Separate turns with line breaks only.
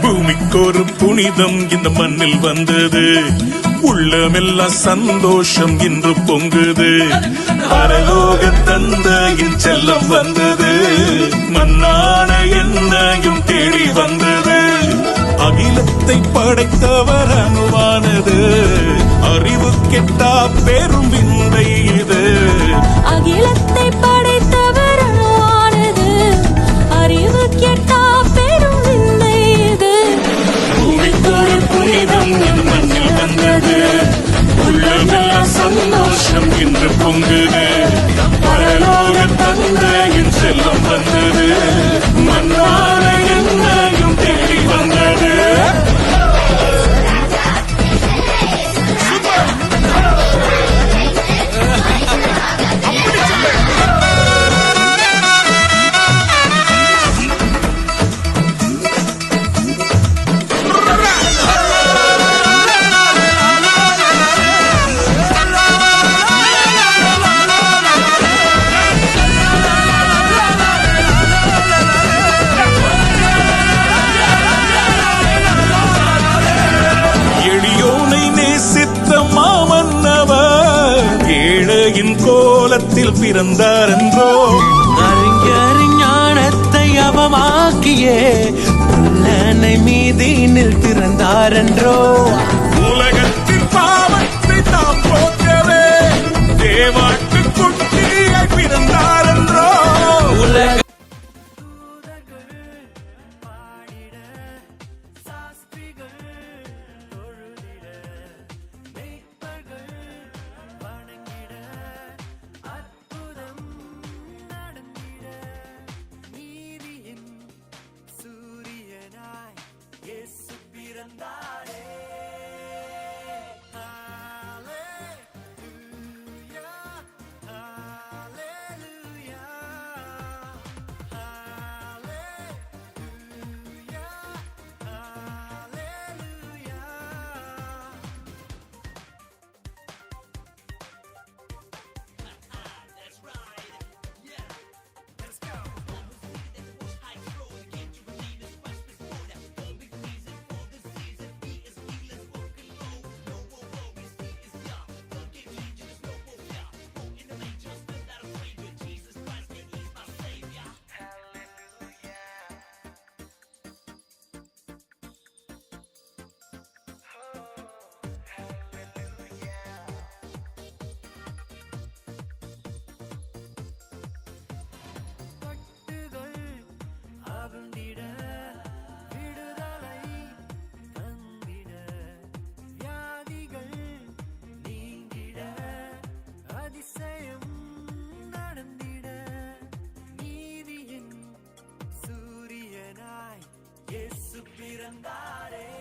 பூமிக்கொரு புனிதம் இந்த மண்ணில் வந்தது. உள்ளமெல்லாம் சந்தோஷம் இன்று பொங்குது. பரலோக தந்தையின் செல்லம் வந்தது. படைத்தவர் அணுவானது அறிவு கெட்டா பெரும் விந்தை இது.
அகிலத்தை படைத்தவர் அணுவானது அறிவு கெட்டா பெரும் விந்தை இது.
பூமிக்கொரு புனிதம் வந்தது. உள்ளமெல்லாம் சந்தோஷம் இன்று பொங்குது ஏழையின் கோலத்தில் பிறந்தார் என்றோ
அறிஞர் ஞானத்தை அவமாக்கியே புல்லனை மீதினில் பிறந்தாரென்றோ?
உலகத்தின் பாவத்தை தாம் போக்கவே தேவாட்டு குட்டியாய் பிறந்தார் என்றோ
உலக
andare.